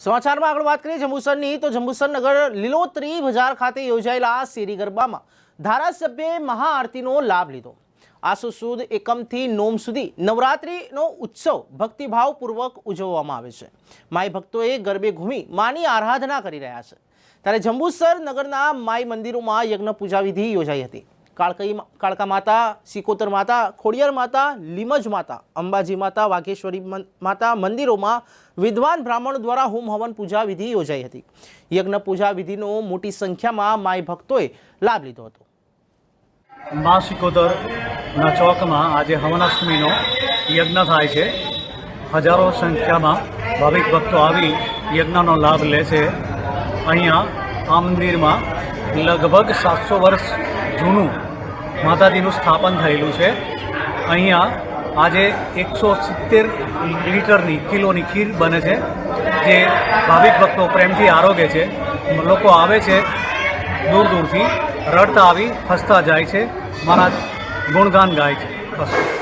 સમાચારમાં આગળ વાત કરીએ, જંબુસરની, તો જંબુસર નગર લીલોતરી બજાર ખાતે યોજાયેલા શેરી ગરબામાં ધારાસભ્યે મહાઆરતીનો લાભ લીધો. આસો સુદ એકમથી નોમ સુધી નવરાત્રિનો ઉત્સવ ભક્તિભાવપૂર્વક ઉજવવામાં આવે છે. માઈ ભક્તોએ ગરબે ઘૂમી માની આરાધના કરી રહ્યા છે. ત્યારે જંબુસર નગરના માઈ મંદિરોમાં યજ્ઞ પૂજા વિધિ યોજાઈ હતી. કાળકઈ કાળકા માતા, સિકોતર માતા, ખોડિયાર માતા, લીમજ માતા, અંબાજી માતા, વાઘેશ્વરી માતા મંદિરોમાં વિદ્વાન બ્રાહ્મણો દ્વારા હોમ હવન પૂજા વિધિ યોજાઈ હતી. યજ્ઞ પૂજા વિધિનો મોટી સંખ્યામાં માય ભક્તોએ લાભ લીધો હતો. મા સિકોતરના ચોકમાં આજે હવનાષ્ટમીનો યજ્ઞ થાય છે. હજારો સંખ્યામાં ભાવિક ભક્તો આવી યજ્ઞનો લાભ લે છે. અહીંયા આ મંદિરમાં લગભગ સાતસો વર્ષ જૂનું માતાજીનું સ્થાપન થયેલું છે. અહીંયા આજે એકસો સિત્તેર લીટરની કિલોની ખીર બને છે, જે ભાવિક ભક્તો પ્રેમથી આરોગે છે. લોકો આવે છે, દૂર દૂરથી રડતા આવી, હસતા જાય છે. મારા ગુણગાન ગાય છે. બસ.